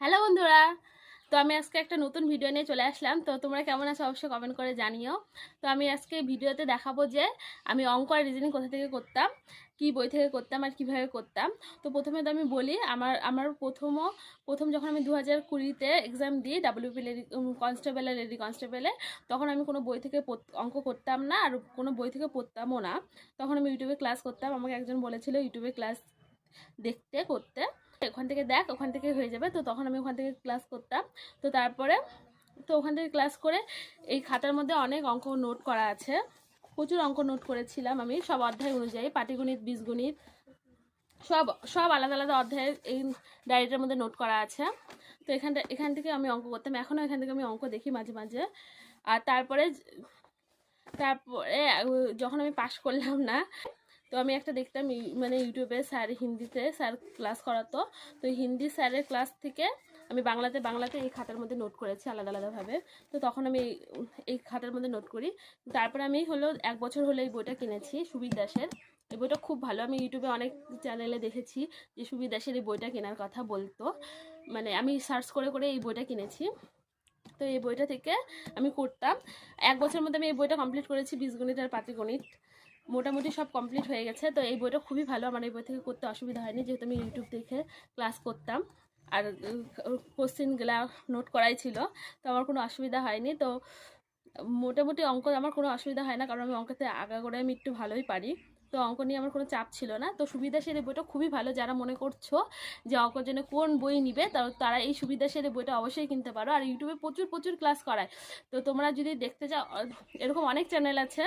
Hello বন্ধুরা, তো আমি আজকে একটা নতুন ভিডিও নিয়ে চলে আসলাম। তো তোমরা কেমন আছো অবশ্যই কমেন্ট করে জানিও। তো আমি আজকে ভিডিওতে দেখাবো যে আমি অঙ্ক আর রিজনিং কোথা থেকে করতাম, কি বই থেকে করতাম আর কীভাবে করতাম। তো প্রথমে তো আমি বলি, আমার আমার প্রথমও প্রথম যখন আমি দু হাজার কুড়িতে এক্সাম দিই ডাব্লিউপি লেডি কনস্টেবল আর লেডি কনস্টেবলে তখন আমি কোনো বই থেকে অঙ্ক করতাম না আর কোনো বই থেকে পড়তামও না। তখন আমি ইউটিউবে ক্লাস করতাম, আমাকে একজন বলেছিল ইউটিউবে ক্লাস দেখতে, করতে। ওখান থেকে দেখ, ওখান থেকে হয়ে যাবে। তো তখন আমি ওখান থেকে ক্লাস করতাম। তো তারপরে, তো ওখান থেকে ক্লাস করে এই খাতার মধ্যে অনেক অঙ্ক নোট করা আছে। প্রচুর অঙ্ক নোট করেছিলাম আমি। সব অধ্যায় অনুযায়ী, পাটিগণিত, বীজগণিত, সব সব আলাদা আলাদা অধ্যায়ের এই ডায়েরিটার মধ্যে নোট করা আছে। তো এখানটা এখান থেকে আমি অঙ্ক করতাম। এখনও এখান থেকে আমি অঙ্ক দেখি মাঝে মাঝে। আর তারপরে তারপরে যখন আমি পাশ করলাম না তো আমি একটা দেখতাম মানে ইউটিউবে স্যার হিন্দিতে স্যার ক্লাস করাতো, তো হিন্দি স্যারের ক্লাস থেকে আমি বাংলাতে বাংলাতে এই খাতার মধ্যে নোট করেছি আলাদা আলাদাভাবে। তো তখন আমি এই- খাতার মধ্যে নোট করি। তারপরে আমি হলো এক বছর হলো এই বইটা কিনেছি, সুবীর দাসের। এই বইটা খুব ভালো, আমি ইউটিউবে অনেক চ্যানেলে দেখেছি যে সুবীর দাসের এই বইটা কেনার কথা বলতো। মানে আমি সার্চ করে করে এই বইটা কিনেছি। তো এই বইটা থেকে আমি করতাম। এক বছরের মধ্যে আমি এই বইটা কমপ্লিট করেছি, বীজগণিত আর পাটিগণিত। মোটামুটি সব কমপ্লিট হয়ে গেছে। তো এই বইটা খুবই ভালো। আমার এই বই থেকে করতে অসুবিধা হয়নি, যেহেতু আমি ইউটিউব দেখে ক্লাস করতাম। আর কোশ্চেনগুলা নোট করাই ছিল। তো আমার কোনো অসুবিধা হয়নি। তো মোটামুটি অঙ্ক আমার কোনো অসুবিধা হয় না, কারণ আমি অঙ্কতে আগা করে আমি একটু ভালোই পারি। তো অঙ্ক নিয়ে আমার কোনো চাপ ছিল না। তো সুবিধাশীল এই বইটা খুবই ভালো। যারা মনে করছ যে অঙ্কের জন্য কোন বই নিবে তারা এই সুবিধা এই বইটা অবশ্যই কিনতে পারো। আর ইউটিউবে প্রচুর প্রচুর ক্লাস করায়। তো তোমরা যদি দেখতে চাও, এরকম অনেক চ্যানেল আছে।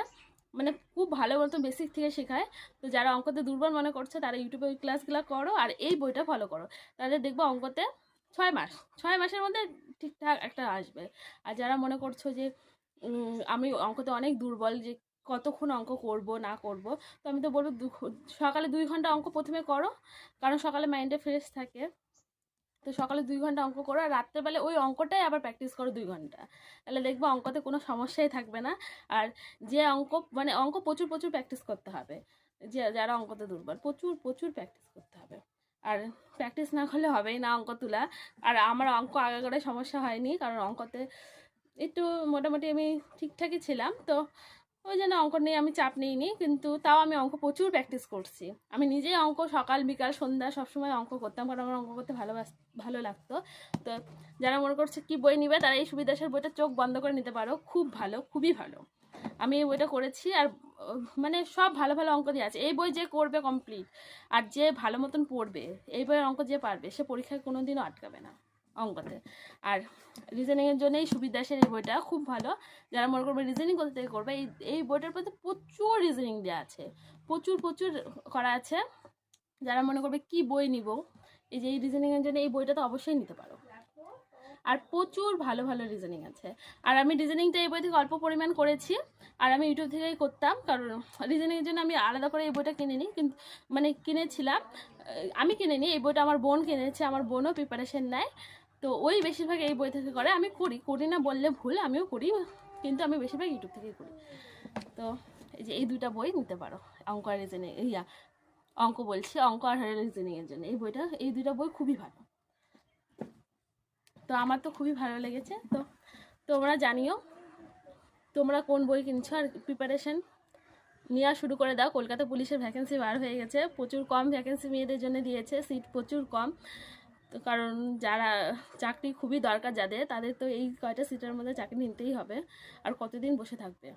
মানে খুব ভালো বলতো বেসিক থেকে শেখায়। তো যারা অঙ্কতে দুর্বল মনে করছে, তারা ইউটিউবে ওই ক্লাসগুলো করো আর এই বইটা ফলো করো। তাহলে দেখব অঙ্কতে ছয় মাস। ছয় মাসের মধ্যে ঠিকঠাক একটা আসবে। আর যারা মনে করছ যে আমি অঙ্কতে অনেক দুর্বল যে কতক্ষণ অঙ্ক করব, না করব, তো আমি তো বলব সকালে দুই ঘণ্টা অঙ্ক প্রথমে করো। কারণ সকালে মাইন্ডে ফ্রেশ থাকে। তো সকালে দুই ঘণ্টা অঙ্ক করো, আর রাত্রেবেলা ওই অঙ্কটাই আবার প্র্যাকটিস করো দুই ঘণ্টা। তাহলে দেখব অঙ্কতে কোনো সমস্যাই থাকবে না। আর যে অঙ্ক মানে অঙ্ক প্রচুর প্রচুর প্র্যাকটিস করতে হবে। যে, যারা অঙ্কতে দুর্বল, প্রচুর প্রচুর প্র্যাকটিস করতে হবে। আর প্র্যাকটিস না করলে হবেই না অঙ্ক তোলা। আর আমার অঙ্ক আগাগোড়ে সমস্যা হয়নি, কারণ অঙ্কতে একটু মোটামুটি আমি ঠিকঠাকই ছিলাম। তো ওই জন্য অঙ্ক নিয়ে আমি চাপ নিইনি, কিন্তু তাও আমি অঙ্ক প্রচুর প্র্যাকটিস করছি। আমি নিজেই অঙ্ক সকাল, বিকাল, সন্ধ্যা সবসময় অঙ্ক করতাম, কারণ আমার অঙ্ক করতে ভালোবাস, ভালো লাগতো। তো যারা মনে করছে কি বই নিবে, তারা এই সুবিধাসের বইটা চোখ বন্ধ করে নিতে পারো। খুব ভালো, খুবই ভালো। আমি এই বইটা করেছি আর মানে সব ভালো ভালো অঙ্ক দিয়ে আছে। এই বই যে করবে কমপ্লিট আর যে ভালো মতন পড়বে, এই বইয়ের অঙ্ক যে পারবে, সে পরীক্ষায় কোনো দিনও আটকাবে না। অঙ্কতে। আর রিজনিংয়ের জন্য এই সুবিধাসের এই বইটা খুব ভালো। যারা মনে করবে রিজনিং কোথা থেকে করবে, এই এই বইটার প্রতি প্রচুর রিজনিং দেওয়া আছে। প্রচুর প্রচুর করা আছে। যারা মনে করবে কি বই নিব, এই যে, এই রিজনিংয়ের জন্য এই বইটা তো অবশ্যই নিতে পারো। আর প্রচুর ভালো ভালো রিজনিং আছে। আর আমি রিজনিংটা এই বই থেকে অল্প পরিমাণ করেছি। আর আমি ইউটিউব থেকেই করতাম, কারণ রিজনিংয়ের জন্য আমি আলাদা করে এই বইটা কিনে নিই কিন্তু মানে কিনেছিলাম। আমি কিনে নিই এই বইটা আমার বোন কিনেছে, আমার বোনও প্রিপারেশন নেয়। তো ওই বেশিরভাগ এই বই থেকে করে আমি করি। করি না বললে ভুল, আমিও করি, কিন্তু আমি বেশিরভাগ ইউটিউব থেকেই করি। তো এই যে এই দুইটা বই নিতে পারো। অঙ্ক আর রিজনিং ইয়া, অঙ্ক বলছি, অঙ্ক আর রিজনিংয়ের জন্য। এই বইটা, এই দুইটা বই খুবই ভালো। তো আমার তো খুবই ভালো লেগেছে। তো তোমরা জানিও, তোমরা কোন বই কিনছো আর প্রিপারেশন নেওয়া শুরু করে দাও। কলকাতা পুলিশের ভ্যাকেন্সি বার হয়ে গেছে। প্রচুর কম ভ্যাকেন্সি মেয়েদের জন্য দিয়েছে। সিট প্রচুর কম। তো কারণ যারা চাকরি খুবই দরকার যাদের, তাদের তো এই কয়টা সিটের মধ্যে চাকরি নিতেই হবে আর কতদিন বসে থাকবে।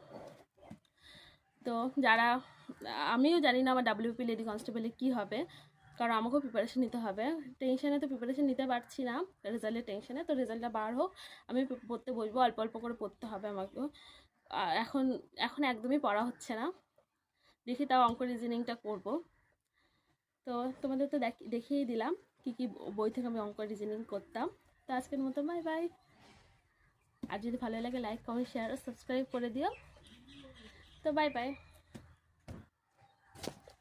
তো যারা, আমিও জানি না আমার ডাব্লিউপি লেডি কনস্টেবলে কী হবে, কারণ আমাকেও প্রিপারেশন নিতে হবে। টেনশনে তো প্রিপারেশন নিতে পারছি না রেজাল্টের টেনশনে তো রেজাল্টটা বার হোক, আমি পড়তে বসবো, অল্প অল্প করে পড়তে হবে আমাকেও এখন এখন একদমই পড়া হচ্ছে না। দেখি তাও অঙ্ক রিজনিংটা করব। তো তোমাদের তো দেখ- দেখিয়ে দিলাম। কী কী বই থেকে আমি অঙ্ক রিজনিং করতাম। তো আজকের মতো বাই বাই আর যদি ভালো লাগে লাইক কমেন্ট শেয়ার সাবস্ক্রাইব করে দিও। তো বাই বাই